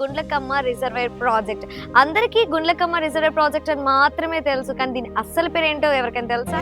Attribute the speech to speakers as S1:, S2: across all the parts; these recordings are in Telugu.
S1: Gundlakamma reservoir project. అందరికీ గుండ్లకమ్మ రిజర్వేర్ ప్రాజెక్ట్ అని మాత్రమే తెలుసు కానీ దీని అస్సలు పేరేంటో ఎవరికైనా తెలుసా?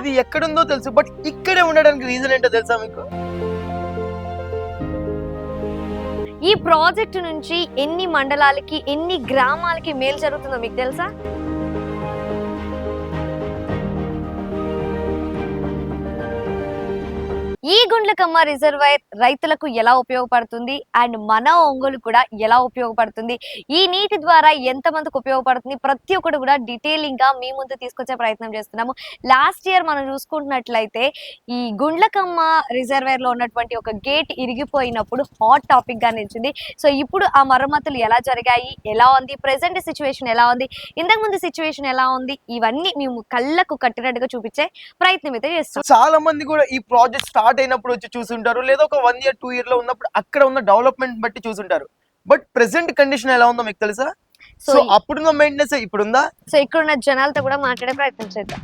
S2: ఇది ఎక్కడుందో తెలుసు బట్ ఇక్కడే ఉండడానికి రీజన్ ఏంటో తెలుసా మీకు?
S1: ఈ ప్రాజెక్టు నుంచి ఎన్ని మండలాలకి ఎన్ని గ్రామాలకి మేలు జరుగుతుందో మీకు తెలుసా? ఈ గుండ్లకమ్మ రిజర్వాయర్ రైతులకు ఎలా ఉపయోగపడుతుంది? అండ్ మన ఒంగోలు కూడా ఎలా ఉపయోగపడుతుంది? ఈ నీటి ద్వారా ఎంత మందికి ఉపయోగపడుతుంది? ప్రతి ఒక్కటి కూడా డీటెయిలింగ్గా మీ ముందు తీసుకొచ్చే ప్రయత్నం చేస్తున్నాము. లాస్ట్ ఇయర్ మనం చూసుకుంటున్నట్లయితే ఈ గుండ్లకమ్మ రిజర్వేర్లో ఉన్నటువంటి ఒక గేట్ ఇరిగిపోయినప్పుడు హాట్ టాపిక్గా నిలిచింది. సో ఇప్పుడు ఆ మరమ్మతులు ఎలా జరిగాయి? ఎలా ఉంది? ప్రెసెంట్ సిచ్యువేషన్ ఎలా ఉంది? ఇంతకు ముందు సిచ్యువేషన్ ఎలా ఉంది? ఇవన్నీ మేము కళ్ళకు కట్టినట్టుగా చూపించే ప్రయత్నం అయితే చేస్తాం
S2: చాలా మంది కూడా ఈ ప్రాజెక్ట్ స్టార్ట్ అయినప్పుడు వచ్చి చూసుంటారు. లేదా ఒక వన్ ఇయర్ టూ ఇయర్లో ఉన్నప్పుడు అక్కడ ఉన్న డెవలప్మెంట్ బట్టి చూసుంటారు. బట్ ప్రెసెంట్ కండిషన్ ఎలా ఉందో మీకు తెలుసా?
S1: సో
S2: అప్పుడున్న మెయింటెనెన్స్ ఇప్పుడుందా?
S1: సో ఇక్కడ ఉన్న జనాలతో కూడా మాట్లాడే ప్రయత్నం చేద్దాం.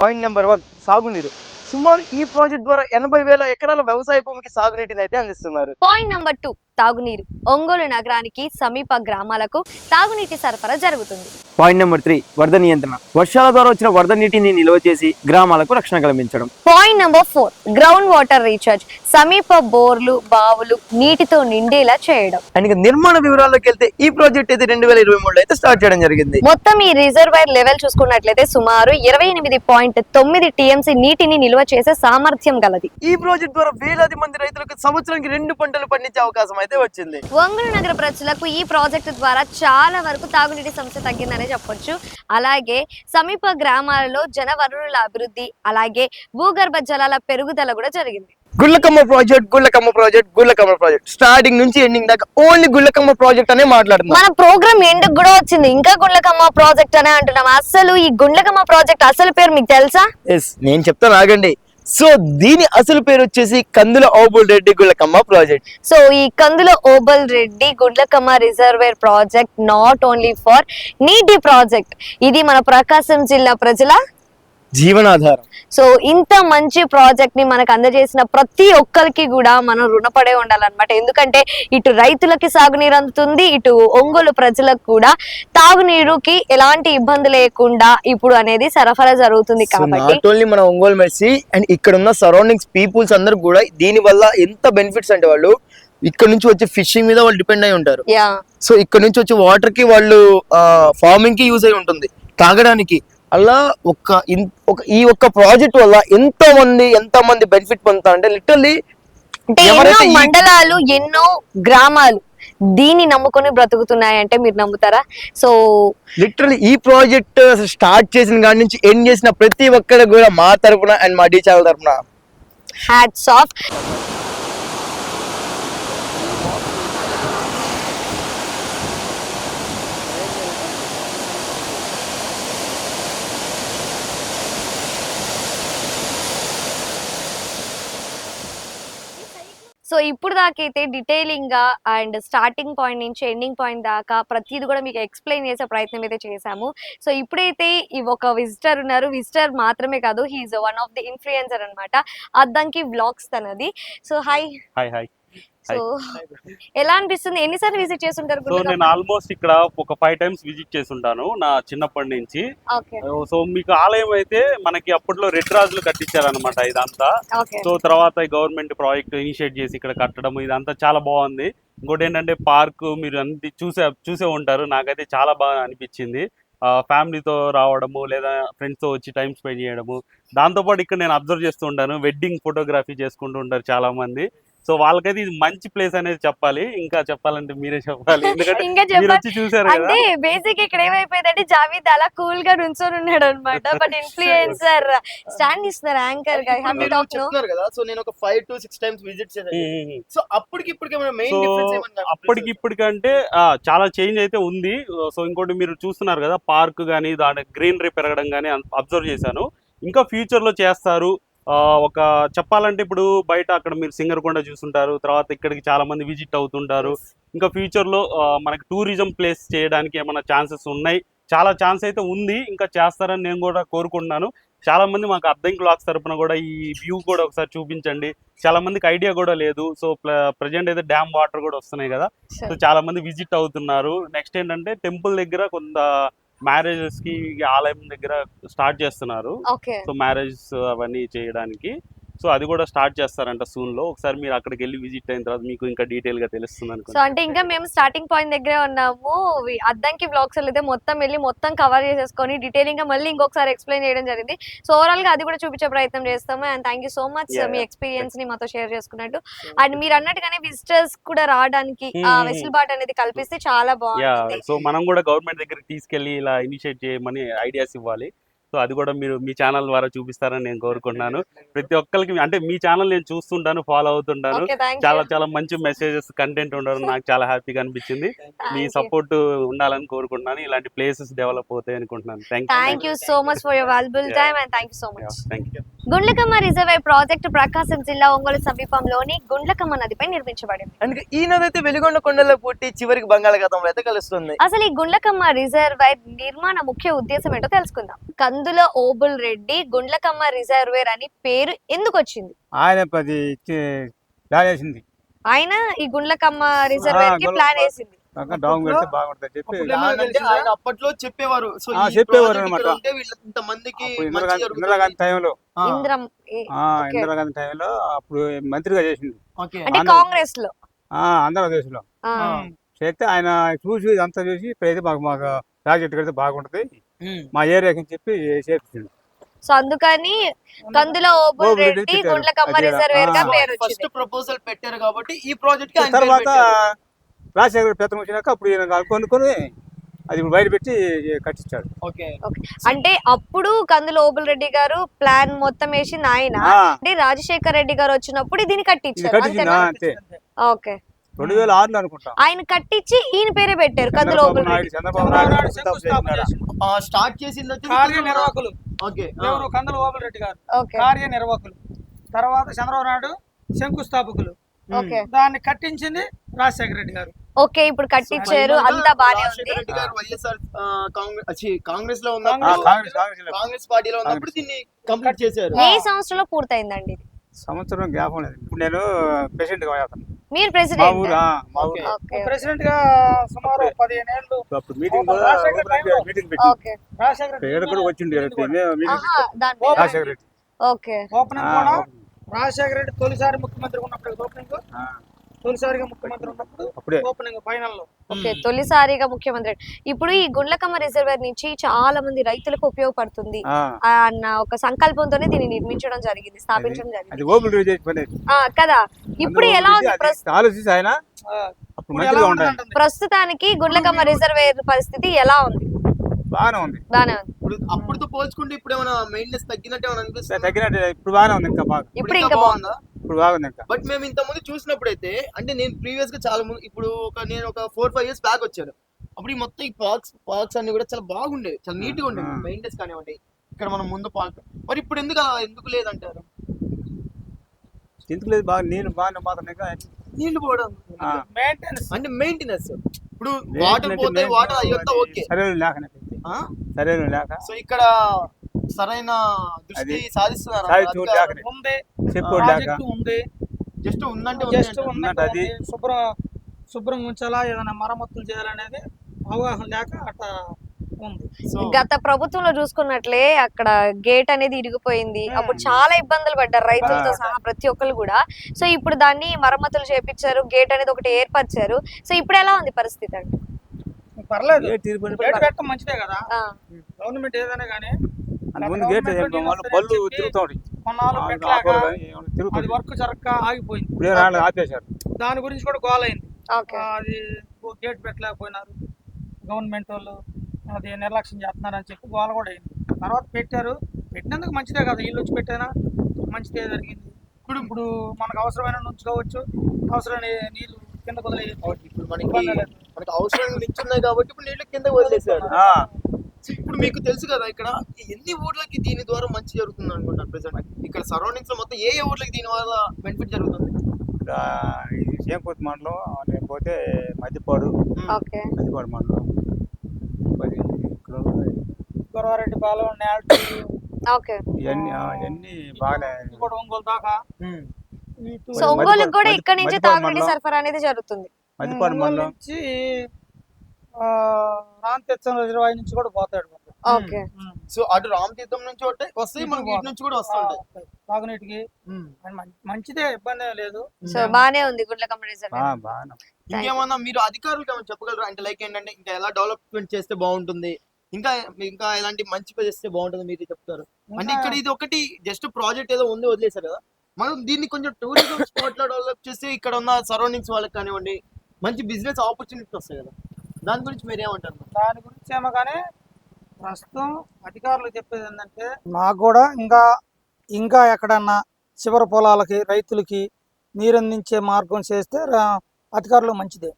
S2: పాయింట్ నెంబర్ వన్ సాగునీరు. సుమారు ఈ ప్రాజెక్ట్ ద్వారా ఎనభై వేల ఎకరాల వ్యవసాయ భూమికి సాగునీటిని అయితే అందిస్తున్నారు.
S1: పాయింట్ నెంబర్ టూ తాగునీరు. ఒంగోలు నగరానికి సమీప గ్రామాలకు తాగునీటి సరఫరా జరుగుతుంది.
S3: పాయింట్ నెంబర్ త్రీ వరద నియంత్రణ. వర్షాల ద్వారా వచ్చిన వరద నీటిని నిల్వ చేసి గ్రామాలకు రక్షణ కల్పించడం
S1: point number four ground water recharge సమీప బోర్లు బావులు నీటితో నిండేలా చేయడం.
S2: అండ్ నిర్మాణ వివరాల్లోకి వెళ్తే ఈ ప్రాజెక్ట్ అయితే రెండు వేల ఇరవై మూడులో అయితే స్టార్ట్ చేయడం జరిగింది.
S1: మొత్తం ఈ రిజర్వాయర్ లెవెల్ చూసుకున్నట్లయితే సుమారు ఇరవై ఎనిమిది పాయింట్ తొమ్మిది టీఎంసీ నీటిని నిల్వ చేసే సామర్థ్యం గలది.
S2: ఈ ప్రాజెక్ట్ ద్వారా వేలాది మంది రైతులకు సంవత్సరానికి రెండు పంటలు పండించే అవకాశం అయితే వచ్చింది.
S1: ఒంగోలు నగర ప్రజలకు ఈ ప్రాజెక్టు ద్వారా చాలా వరకు తాగునీటి సమస్య తగ్గిందనే చెప్పొచ్చు. అలాగే సమీప గ్రామాలలో జన వనరుల అభివృద్ధి అలాగే భూగర్భ జలాల పెరుగుదల కూడా జరిగింది.
S2: Gullakamma project Gullakamma project Gullakamma project. Starting నుంచి ఎండింగ్ దాకా ఓన్లీ గుళ్ళకమ్మ ప్రాజెక్ట్ అనే మాట్లాడుతున్నాం.
S1: మన ప్రోగ్రామ్ ఎండుకు కూడా వచ్చింది. ఇంకా గుండ్లకమ్మ ప్రాజెక్ట్ అనే అంటున్నాం. అసలు ఈ గుండ్లకమ్మ ప్రాజెక్ట్ అసలు పేరు మీకు తెలుసా?
S2: ఎస్ నేను చెప్తాను ఆగండి. సో దీని అసలు పేరు వచ్చేసి కందుల ఓబుల్ రెడ్డి గుండ్లకమ్మ ప్రాజెక్ట్.
S1: సో ఈ Kandula Obul Reddy Gundlakamma reservoir project not only for నీటి ప్రాజెక్ట్. ఇది మన ప్రకాశం జిల్లా ప్రజల
S2: జీవనాధారం.
S1: సో ఇంత మంచి ప్రాజెక్ట్ని మనకు అందజేసిన ప్రతి ఒక్కరికి కూడా మనం రుణపడే ఉండాలన్నమాట. ఎందుకంటే ఇటు రైతులకి సాగునీరు అందుతుంది ఇటు ఒంగోలు ప్రజలకు కూడా తాగునీరుకి ఎలాంటి ఇబ్బంది లేకుండా ఇప్పుడు అనేది సరఫరా జరుగుతుంది కాబట్టి
S2: మన ఒంగోలు మెర్సీ అండ్ ఇక్కడ ఉన్న సరౌండింగ్స్ పీపుల్స్ అందరు కూడా దీని వల్ల ఎంత బెనిఫిట్స్ అంటే వాళ్ళు ఇక్కడ నుంచి వచ్చే ఫిషింగ్ మీద వాళ్ళు డిపెండ్ అయి ఉంటారు.
S1: యా
S2: సో ఇక్కడ నుంచి వచ్చే వాటర్కి వాళ్ళు ఫార్మింగ్కి యూజ్ అయి ఉంటుంది. తాగడానికి. అలా ఒక ఒక ఈ ఒక్క ప్రాజెక్ట్ వల్ల ఎంతో మంది ఎంత మంది బెనిఫిట్ పొందుతా అంటే లిటరల్లీ
S1: అంటే ఎన్నో మండలాలు ఎన్నో గ్రామాలు దీన్ని నమ్ముకొని బ్రతుకుతున్నాయంటే మీరు నమ్ముతారా? సో
S2: లిటరల్లీ ఈ ప్రాజెక్ట్ స్టార్ట్ చేసిన కాడి నుంచి ఎండ్ చేసిన ప్రతి ఒక్కరు కూడా మా తరపున అండ్ మా డీ ఛానల్ తరపున.
S1: Hats off. సో ఇప్పుడు దాకైతే డీటెయిలింగ్గా అండ్ స్టార్టింగ్ పాయింట్ నుంచి ఎండింగ్ పాయింట్ దాకా ప్రతిది కూడా మీకు ఎక్స్ప్లెయిన్ చేసే ప్రయత్నం అయితే చేశాము. సో ఇప్పుడైతే ఈ ఒక విజిటర్ ఉన్నారు. విజిటర్ మాత్రమే కాదు he is one of the influencer అన్నమాట. అద్దంకి బ్లాగ్స్ తనది. So hi
S3: hi hi
S1: so ఎలా అనిపిస్తుంది? ఎన్నిసార్లు విజిట్ చేస్తుంటారు
S4: సో నేను ఆల్మోస్ట్ ఇక్కడ ఒక ఫైవ్ టైమ్స్ విజిట్ చేసి ఉంటాను నా చిన్నప్పటి నుంచి. సో మీకు ఆలయం అయితే మనకి అప్పట్లో రెడ్ రాజులు కట్టించారనమాట ఇదంతా. సో తర్వాత గవర్నమెంట్ ప్రాజెక్ట్ ఇనిషియేట్ చేసి ఇక్కడ కట్టడం ఇదంతా చాలా బాగుంది. ఇంకోటి ఏంటంటే పార్క్ మీరు అన్ని చూసే చూసే ఉంటారు. నాకైతే చాలా బాగా అనిపించింది. ఫ్యామిలీతో రావడము లేదా ఫ్రెండ్స్తో వచ్చి టైం స్పెండ్ చేయడము. దాంతోపాటు ఇక్కడ నేను అబ్జర్వ్ చేస్తూ ఉంటాను. వెడ్డింగ్ ఫోటోగ్రఫీ చేసుకుంటూ ఉంటారు చాలా మంది సో వాళ్ళకైతే ఇది మంచి ప్లేస్ అనేది చెప్పాలి. ఇంకా చెప్పాలంటే మీరే చెప్పాలి. ఎందుకంటే
S1: ఇంకా
S4: మీరు
S1: చెప్పండి
S4: వచ్చి చూసారు
S1: అంటే బేసిక్ ఇక్కడ ఏమైపోయిందంటే జావీద్ అలా కూల్గా నుంచొని ఉన్నాడు అనమాట బట్ ఇన్ఫ్లుయెన్సర్ స్టాండ్ ఇస్తున్నారు యాంకర్గా హ్యాపీ టాక్
S2: చెప్తున్నారు కదా సో నేను ఒక five to six times visit చేశాను. సో అప్పటికి ఇప్పటికి మెయిన్ డిఫరెన్స్ ఏమన్నా
S4: అప్పటికి ఇప్పటికంటే ఆ, చాలా చేంజ్ అయితే ఉంది. సో ఇంకోటి మీరు చూస్తున్నారు కదా పార్క్ కానీ దాని గ్రీనరీ పెరగడం కానీ అబ్జర్వ్ చేశాను. ఇంకా ఫ్యూచర్లో చేస్తారు. ఒక చెప్పాలంటే ఇప్పుడు బయట అక్కడ మీరు సింగరకొండ చూస్తుంటారు తర్వాత ఇక్కడికి చాలా మంది విజిట్ అవుతుంటారు. ఇంకా ఫ్యూచర్లో ఆ, మనకి టూరిజం ప్లేస్ చేయడానికి ఏమైనా ఛాన్సెస్ ఉన్నాయి? చాలా ఛాన్స్ అయితే ఉంది ఇంకా చేస్తారని నేను కూడా కోరుకుంటున్నాను. చాలా మంది మాకు అద్దం క్లాక్స్ తరపున కూడా ఈ వ్యూ కూడా ఒకసారి చూపించండి. చాలా మందికి ఐడియా కూడా లేదు. సో ప్రజెంట్ అయితే డ్యామ్ వాటర్ కూడా వస్తున్నాయి కదా. సో చాలా మంది విజిట్ అవుతున్నారు. నెక్స్ట్ ఏంటంటే టెంపుల్ దగ్గర కొంత మ్యారేజెస్కి ఆలయం దగ్గర స్టార్ట్ చేస్తున్నారు. సో మ్యారేజ్ అవన్నీ చేయడానికి సో అది కూడా స్టార్ట్ చేస్తారంట సూన్లో. ఒకసారి మీరు అక్కడికి వెళ్ళి విజిట్ అయిన తర్వాత మీకు ఇంకా డీటెయిల్గా తెలుస్తుంది
S1: సో
S4: అనుకుంటా
S1: అంటే ఇంకా మేము స్టార్టింగ్ పాయింట్ దగ్గరే ఉన్నాము. అద్దంకి బ్లాగ్స్ అయితే మొత్తం వెళ్ళి మొత్తం కవర్ చేసేసుకొని డీటెయిలింగ్గా మళ్ళీ ఇంకొకసారి ఎక్స్ప్లెయిన్ చేయడం జరిగింది. సో ఓవరాల్గా అది కూడా చూపించే ప్రయత్నం చేస్తాము and thank you so much మీ. ఎక్స్పీరియన్స్ని మాతో షేర్ చేసుకున్నట్టు. అండ్ మీరు అన్నట్టుగానే విజిటర్స్ కూడా రావడానికి ఆ
S4: Hmm, hmm.
S1: వెసులుబాటు అనేది కల్పిస్తే చాలా
S4: యా
S1: బాగుంటుంది.
S4: సో మనం కూడా గవర్నమెంట్ దగ్గరికి తీసుకెళ్ళి ఇలా ఇనిషియేట్ చేయమని ఐడియాస్ ఇవ్వాలి. సో అది కూడా మీరు మీ ఛానల్ ద్వారా చూపిస్తారని నేను కోరుకుంటున్నాను. ప్రతి ఒక్కరికి అంటే మీ ఛానల్ నేను చూస్తుంటాను ఫాలో అవుతుంటాను. చాలా చాలా మంచి మెసేజెస్ కంటెంట్ ఉండడం నాకు చాలా హ్యాపీగా అనిపించింది. మీ సపోర్ట్ ఉండాలని కోరుకుంటున్నాను. ఇలాంటి ప్లేసెస్ డెవలప్ అవుతాయి అనుకుంటున్నాను. Thank
S1: you so much for your valuable. Time and thank you so much
S4: thank you
S1: Gundlakamma reservoir project Prakasam జిల్లా ఒంగోలు సమీపంలోని గుండ్లకమ్మ నదిపై నిర్మించబడింది.
S2: అందుకే ఈ నది అయితే వెలుగొండ కొండలో పుట్టి చివరికి బంగాళాఖాతంలో అయితే కలుస్తుంది.
S1: అసలు ఈ గుండ్లకమ్మ రిజర్వాయర్ నిర్మాణ ముఖ్య ఉద్దేశం ఏంటో తెలుసుకుందాం. కందుల ఓబుల్ రెడ్డి గుండ్లకమ్మ రిజర్వేర్ అని పేరు ఎందుకు వచ్చింది?
S5: ఆయన పది
S1: ఆయన ఈ గుండ్లకమ్మ
S5: రిజర్వేర్కి
S1: ప్లాన్ వేసింది.
S5: డౌన్ పెడితే బాగుంటుంది చెప్పి
S2: ఆయన అప్పట్లో చెప్పేవారు. సో
S5: చెప్పేవారు
S2: వీళ్ళ ఇంతమందికి
S5: ఇందిరాగాంధీ టైంలో. ఇందిరాగాంధీ టైంలో అప్పుడు మంత్రిగా చేసింది
S2: ఓకే.
S1: అంటే
S5: ఆంధ్ర-
S1: కాంగ్రెస్లో
S5: ఆ, ఆంధ్రప్రదేశ్లో.
S1: ఆ,
S2: ఆ.
S5: చేస్తే ఆయన చూసి ఇదంతా చూసి ఇప్పుడైతే మాకు మాకు ప్రాజెక్ట్ కడితే బాగుంటుంది. మా ఏరియాకి చెప్పి చేపించింది
S1: సో అందుకని కందుల ఓబుల్
S5: రెడ్డి.
S1: గుండ్లకమ్మ
S5: రిజర్వేర్గా.
S1: పేరు
S2: ఫస్ట్ ప్రపోజల్ పెట్టారు కాబట్టి ఈ ప్రాజెక్ట్
S5: తర్వాత. రాజశేఖర పెత్తనం వచ్చినాక అప్పుడు ఈయన కొనుక్కొని అది ఇప్పుడు బయట పెట్టి కట్టించాడు.
S2: ఓకే.
S1: అంటే అప్పుడు కందుల ఓబుల్ రెడ్డి గారు ప్లాన్ మొత్తం వేసింది ఆయన
S5: ఆ,
S1: అంటే రాజశేఖర్ రెడ్డి గారు వచ్చినప్పుడు దీన్ని కట్టించారు.
S5: అంతే.
S1: ఓకే.
S5: రెండు వేల ఆరులో అనుకుంటా.
S1: ఆయన కట్టించి ఈయన పేరే పెట్టారు కందుల
S5: చంద్రబాబు
S1: ఓబుల్ రెడ్డి
S5: నాయుడు చంద్రబాబు నాయుడు.
S2: స్టార్ట్ చేసింది వచ్చి
S6: కార్యనిర్వాహకులు
S2: ఓకే
S6: ఎవరు? కందుల ఓబుల్ రెడ్డి గారు.
S1: ఓకే.
S6: కార్యనిర్వాహకులు తర్వాత చంద్రబాబు నాయుడు శంకుస్థాపకులు.
S1: ఓకే.
S6: దాన్ని కట్టించింది రాజశేఖర రెడ్డి గారు.
S1: ఓకే ఇప్పుడు కట్టించారు అంతా బానే ఉంది.
S2: రెడ్డి గారు వైఎస్ఆర్ కాంగ్రెస్ అచ్చి,
S5: కాంగ్రెస్లో
S2: ఉన్నప్పుడు
S5: కాంగ్రెస్
S2: పార్టీలో ఉన్నప్పుడు దీన్ని కంప్లీట్ చేశారు.
S1: ఏ సంవత్సరంలో పూర్తయిందండి ఇది?
S5: సంవత్సరం జ్ఞాపకం లేదు. ఇప్పుడు నేను ప్రెసిడెంట్గా
S1: మీరు ప్రెసిడెంట్?
S6: ప్రెసిడెంట్గా సుమారు పదిహేను ఏళ్ళు
S5: అప్పుడు మీటింగ్. మీటింగ్ కూడా
S1: మీద.
S5: రాజశేఖర రెడ్డి.
S1: ఓకే.
S6: ఓపెనింగ్
S5: ఆ,
S6: కూడా రాజశేఖర రెడ్డి తొలిసారి ముఖ్యమంత్రి ఉన్నప్పుడు ఓపెనింగ్?
S5: ఆ,
S6: తొలిసారిగా ముఖ్యమంత్రి ఉన్నప్పుడు
S5: అప్పుడే.
S6: ఓపెనింగ్ ఫైనల్లో.
S1: ఓకే తొలిసారిగా ముఖ్యమంత్రి. ఇప్పుడు ఈ గుండ్లకమ్మ రిజర్వేర్ నుంచి చాలా మంది రైతులకు ఉపయోగపడుతుంది అన్న ఒక సంకల్పంతోనే దీన్ని నిర్మించడం జరిగింది స్థాపించడం జరిగింది. కదా. ఇప్పుడు ఎలా
S5: ఉంది, ఆలోచించి ఆయన
S1: ప్రస్తుతానికి గుండ్లకమ్మ రిజర్వేర్ పరిస్థితి ఎలా ఉంది?
S5: బాగానే ఉంది.
S1: బానే ఉంది.
S2: ఇప్పుడు అప్పుడుతో పోల్చుకుంటే ఇప్పుడు ఏమైనా మెయింటెనెన్స్ తగ్గినట్టు ఏమైనా అనిపిస్తుంది?
S5: తగ్గినట్టు ఇప్పుడు బాగానే ఉంది ఇంకా బాగా.
S1: ఇప్పుడు ఇంకా బాగుంది?
S5: ఇప్పుడు బాగుంది ఇంకా
S2: బట్ మేము ఇంత ముందు చూసినప్పుడు అయితే అంటే నేను ప్రీవియస్గా చాలా ముందు ఇప్పుడు ఒక నేను ఒక ఫోర్ ఫైవ్ ఇయర్స్ బ్యాక్ వచ్చాను. అప్పుడు ఈ మొత్తం ఈ పార్క్స్ పార్క్స్ అన్ని కూడా చాలా బాగుండేవి చాలా నీట్గా ఉండేవి.
S5: ఆ.
S2: మెయింటెనెన్స్ కానివ్వండి ఇక్కడ మనం ముందు పార్క్ మరి ఇప్పుడు ఎందుకు అలా ఎందుకు లేదంటారు?
S5: ఎందుకు లేదు? బాగా నీళ్ళు బాగానే మాత్రం ఇంకా
S2: నీళ్ళు పోవడం.
S6: మెయింటెనెన్స్
S2: అంటే మెయింటెనెన్స్ ఇప్పుడు వాటర్ పోతే వాటర్ అయ్యంతా ఓకే
S5: సరైన లేక
S2: ఆ?
S5: సరైన లేక.
S2: సో ఇక్కడ సరైన దృష్టి సాధిస్తున్నారు?
S6: ఉంది
S5: చెప్పు
S6: ఉంది.
S2: జస్ట్ ఉందంటే
S6: జస్ట్
S2: ఉంది
S6: ఉన్నట్టు
S5: అది.
S6: శుభ్రం శుభ్రంగా ఉంచాలా ఏదైనా మరమ్మతులు చేయాలనేది అవగాహన లేక అట్లా ఉంది.
S2: సో
S1: గత ప్రభుత్వంలో చూసుకున్నట్లే అక్కడ గేట్ అనేది ఇరిగిపోయింది. అప్పుడు చాలా ఇబ్బందులు పడ్డారు రైతులతో. సహా ప్రతి ఒక్కరు కూడా. సో ఇప్పుడు దాన్ని మరమ్మతులు చేపించారు గేట్ అనేది ఒకటి ఏర్పరిచారు. సో ఇప్పుడు ఎలా ఉంది పరిస్థితి అంటే
S6: పర్లేదు. మంచిదే కదా. గవర్నమెంట్ ఏదైనా కానీ
S5: గేట్
S6: కొన్నాళ్ళు పెట్టలేక అది వర్క్ జరగక ఆగిపోయింది.
S5: ఆపేశారు.
S6: దాని గురించి కూడా గోల్ అయింది. అది గేట్ పెట్టలేకపోయినారు. గవర్నమెంట్ వాళ్ళు అది నిర్లక్ష్యం చేస్తున్నారని చెప్పి గోల కూడా అయింది. తర్వాత పెట్టారు. పెట్టినందుకు మంచిదే కదా. ఇల్లు వచ్చి పెట్టైనా మంచిదే జరిగింది. ఇప్పుడు ఇప్పుడు మనకు అవసరమైన ఉంచుకోవచ్చు. అవసరమైన నీళ్ళు కింద వదిలేయచ్చు.
S2: ఇప్పుడు మనకి మనకి అవసరం నిల్చున్నాయి కాబట్టి ఇప్పుడు నీళ్ళు కింద వదిలేసారు ఇప్పుడు మీకు తెలుసు కదా ఇక్కడ ఎన్ని ఊర్లకి దీని ద్వారా మంచి జరుగుతుంది అనుకుంటారు ప్రెసెంట్ ఇక్కడ సరౌండింగ్స్లో మొత్తం ఏ ఏ ఊర్లకి దీని వల్ల బెనిఫిట్ జరుగుతుంది?
S5: ఇక్కడ ఇది సేంపూర్ మండలం లేకపోతే మధ్యపాడు
S1: ఓకే.
S5: మధ్యపాడు మండలం.
S6: గొరవారెడ్డి పాలెం
S5: ఇవన్నీ ఇవన్నీ
S6: కూడా ఒంగోలు దాకా.
S1: సో ఒంగోలుకి కూడా ఇక్కడ నుంచి తాగునీటి. సరఫరా అనేది జరుగుతుంది.
S5: మధ్యపాడు మండలం.
S6: నుంచి ఆ, రాంతెచ్చం రిజర్వాయర్ నుంచి కూడా పోతాడు
S1: ఓకే.
S2: సో అటు రామ్ తీర్థం నుంచి ఒకటే వస్తాయి మనకి ఇటు నుంచి కూడా వస్తుంటాయి
S6: ఆ, తాగునీటికి మంచిదే ఇబ్బంది లేదు.
S1: సో బానే ఉంది గుడ్లకమ్మ రిజర్వ్.
S5: ఆ, బాగానే
S2: ఇంకేమన్నా మీరు అధికారులకు ఏమైనా చెప్పగలరా? అంటే లైక్ ఏంటంటే ఇంకా ఎలా డెవలప్మెంట్ చేస్తే బాగుంటుంది? ఇంకా ఇంకా ఎలాంటి మంచి పని చేస్తే బాగుంటుంది మీరు చెప్తారు? అంటే ఇక్కడ ఇది ఒకటి జస్ట్ ప్రాజెక్ట్ ఏదో ఉంది వదిలేశారు కదా? మనం దీన్ని కొంచెం టూరిజం స్పాట్లో డెవలప్ చేస్తే ఇక్కడ ఉన్న సరౌండింగ్స్ వాళ్ళకి కానివ్వండి మంచి బిజినెస్ ఆపర్చునిటీ వస్తాయి కదా? దాని గురించి మీరు ఏమంటారు
S6: దాని గురించి ఏమో కానీ ప్రస్తుతం అధికారులు చెప్పేది ఏంటంటే నాకు కూడా ఇంకా ఇంకా ఎక్కడన్నా చివరి పొలాలకి రైతులకి నీరు అందించే మార్గం చేస్తే అధికారులు మంచిదే.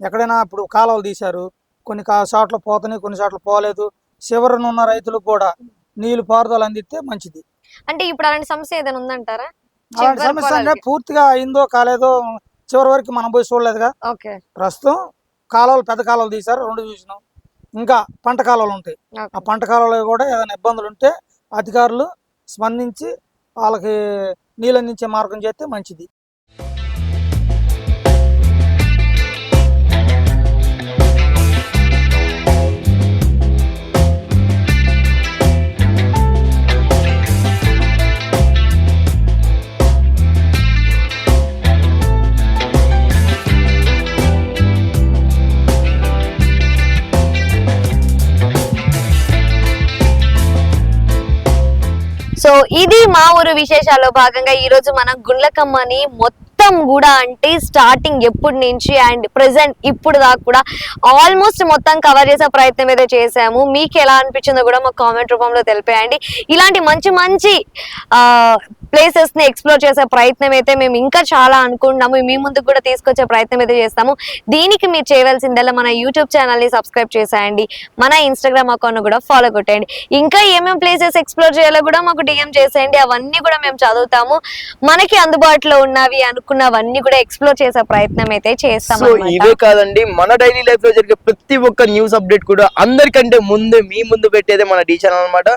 S6: ఎక్కడైనా ఇప్పుడు కాలువలు తీశారు కొన్ని కా చోట్ల పోతున్నాయి కొన్ని చోట్ల పోలేదు చివరన ఉన్న రైతులకు కూడా నీళ్ళు పారుదల అందిస్తే మంచిది.
S1: అంటే ఇప్పుడు అలాంటి సమస్య ఏదైనా ఉందంటారా?
S6: అలాంటి సమస్య అంటే. పూర్తిగా అయిందో కాలేదో చివరి వరకు మనం పోయి చూడలేదుగా.
S1: ఓకే.
S6: ప్రస్తుతం కాలువలు పెద్ద కాలువలు తీశారు రెండు చూసినాం. ఇంకా పంట కాలువలు ఉంటాయి. ఆ పంట కాలంలో కూడా ఏదైనా ఇబ్బందులు ఉంటే అధికారులు స్పందించి వాళ్ళకి నీళ్ళు అందించే మార్గం చేస్తే మంచిది.
S1: ఇది మా ఊరు విశేషాల్లో భాగంగా ఈ రోజు మనం గుండ్లకమ్మని మొత్తం కూడా అంటే స్టార్టింగ్ ఎప్పటి నుంచి అండ్ ప్రెసెంట్ ఇప్పుడు దాకా కూడా ఆల్మోస్ట్ మొత్తం కవర్ చేసే ప్రయత్నం అయితే చేసాము మీకు ఎలా అనిపించిందో కూడా మాకు కామెంట్ రూపంలో తెలిపేయండి. ఇలాంటి మంచి మంచి ప్లేసెస్ని ఎక్స్ప్లోర్ చేసే ప్రయత్నం అయితే మేము ఇంకా చాలా అనుకుంటున్నాము. మీ ముందుకు కూడా తీసుకొచ్చే ప్రయత్నం అయితే చేస్తాము. దీనికి మీరు చేయవలసిందల్లా మన యూట్యూబ్ ఛానల్ని సబ్స్క్రైబ్ చేసేయండి. మన ఇన్స్టాగ్రామ్ అకౌంట్ కూడా ఫాలో కొట్టేయండి. ఇంకా ఏమేమి ప్లేసెస్ ఎక్స్ప్లోర్ చేయాలో కూడా మాకు డిఎం చేసేయండి. అవన్నీ కూడా మేము చదువుతాము. మనకి అందుబాటులో ఉన్నవి అనుకున్నవన్నీ కూడా ఎక్స్ప్లోర్ చేసే ప్రయత్నం అయితే చేస్తాం
S2: సో ఇవే కాదండి మన డైలీ లైఫ్లో జరిగే ప్రతి ఒక్క న్యూస్ అప్డేట్ కూడా అందరికంటే ముందు మీ ముందు పెట్టేదే మన టీ ఛానల్ అనమాట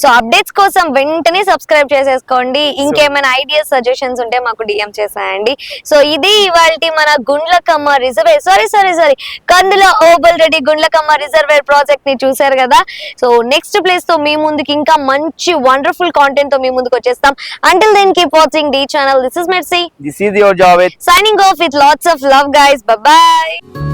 S1: సో అప్డేట్స్ కోసం వెంటనే సబ్స్క్రైబ్ చేసేసుకోండి. ఇంకేమైనా ఐడియాస్ సజెషన్స్ ఉంటే మాకు డిఎం చేసేయండి. సో ఇది ఇవాళ మన Gundlakamma reservoir sorry sorry sorry Kandula Obul Reddy Gundlakamma reservoir ప్రాజెక్ట్ని చూసారు కదా? సో నెక్స్ట్ ప్లేస్తో మీ ముందుకి ఇంకా మంచి వండర్ఫుల్ కాంటెంట్తో మీ ముందుకు వచ్చేస్తాం. Until then keep watching the channel this is Mercy
S3: this is your Javed
S1: signing off with lots of love guys. Bye bye